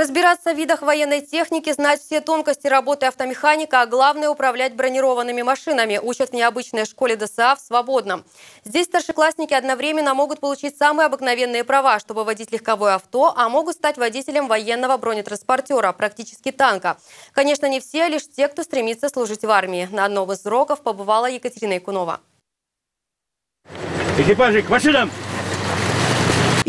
Разбираться в видах военной техники, знать все тонкости работы автомеханика, а главное – управлять бронированными машинами. Учат в необычной школе ДСА в Свободном. Здесь старшеклассники одновременно могут получить самые обыкновенные права, чтобы водить легковое авто, а могут стать водителем военного бронетранспортера, практически танка. Конечно, не все, а лишь те, кто стремится служить в армии. На одном из уроков побывала Екатерина Якунова. Экипажи к машинам!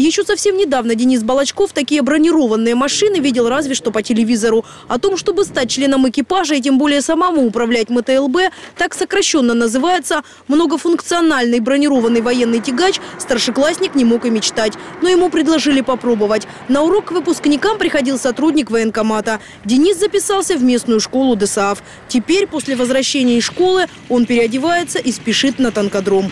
Еще совсем недавно Денис Балачков такие бронированные машины видел разве что по телевизору. О том, чтобы стать членом экипажа и тем более самому управлять МТЛБ, так сокращенно называется многофункциональный бронированный военный тягач, старшеклассник не мог и мечтать. Но ему предложили попробовать. На урок к выпускникам приходил сотрудник военкомата. Денис записался в местную школу ДСАФ. Теперь, после возвращения из школы, он переодевается и спешит на танкодром.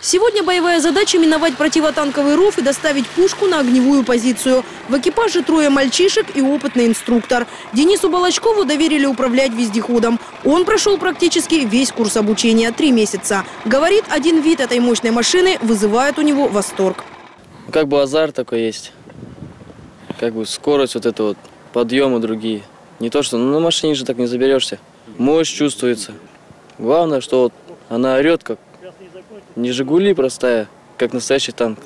Сегодня боевая задача – миновать противотанковый ров и доставить пушку на огневую позицию. В экипаже трое мальчишек и опытный инструктор. Денису Балачкову доверили управлять вездеходом. Он прошел практически весь курс обучения – три месяца. Говорит, один вид этой мощной машины вызывает у него восторг. Как бы азарт такой есть. Как бы скорость вот это вот, подъемы другие. Не то, что ну, на машине же так не заберешься. Мощь чувствуется. Главное, что вот она орет, как не «Жигули» простая, как настоящий танк.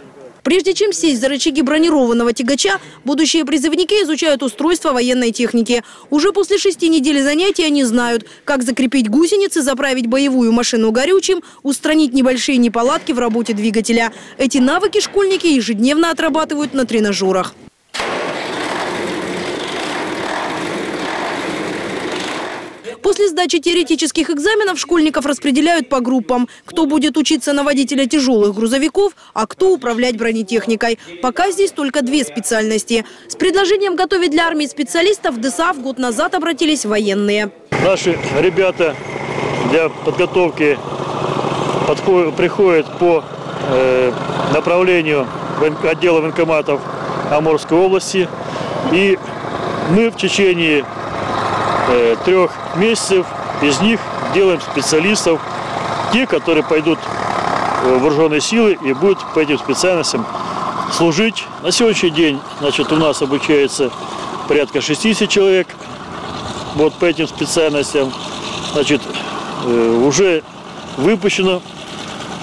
Прежде чем сесть за рычаги бронированного тягача, будущие призывники изучают устройство военной техники. Уже после шести недель занятий они знают, как закрепить гусеницы, заправить боевую машину горючим, устранить небольшие неполадки в работе двигателя. Эти навыки школьники ежедневно отрабатывают на тренажерах. После сдачи теоретических экзаменов школьников распределяют по группам. Кто будет учиться на водителя тяжелых грузовиков, а кто управлять бронетехникой. Пока здесь только две специальности. С предложением готовить для армии специалистов ДСАФ год назад обратились военные. Наши ребята для подготовки приходят по э, направлению отдела военкоматов Амурской области. И мы в течение э, трех месяцев из них делаем специалистов, те, которые пойдут в вооруженные силы и будут по этим специальностям служить. На сегодняшний день значит, у нас обучается порядка 60 человек вот по этим специальностям. Значит, э, уже выпущено Э,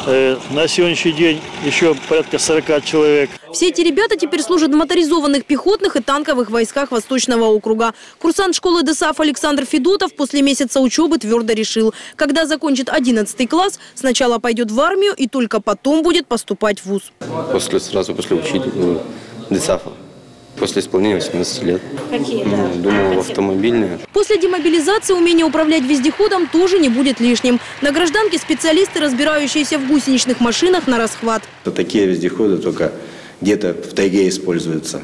на сегодняшний день еще порядка 40 человек. Все эти ребята теперь служат в моторизованных пехотных и танковых войсках Восточного округа. Курсант школы ДСАФ Александр Федотов после месяца учебы твердо решил, когда закончит 11 класс, сначала пойдет в армию и только потом будет поступать в ВУЗ. После, сразу после учителя ДСАФа после исполнения 18 лет. Какие, да? Ну, думал, автомобильные. После демобилизации умение управлять вездеходом тоже не будет лишним. На гражданке специалисты, разбирающиеся в гусеничных машинах, на расхват. Такие вездеходы только где-то в тайге используются.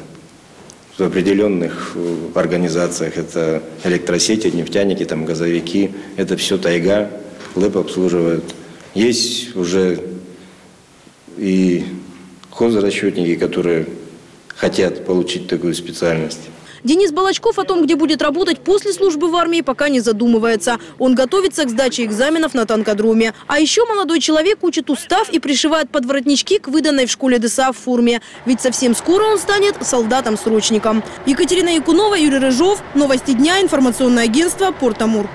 В определенных э, организациях это электросети, нефтяники, там, газовики. Это все тайга, ЛЭП обслуживают. Есть уже и хозрасчетники, которые хотят получить такую специальность. Денис Балачков о том, где будет работать после службы в армии, пока не задумывается. Он готовится к сдаче экзаменов на танкодроме. А еще молодой человек учит устав и пришивает подворотнички к выданной в школе ДСА в форме. Ведь совсем скоро он станет солдатом-срочником. Екатерина Якунова, Юрий Рыжов. Новости дня. Информационное агентство «Порт-Амур».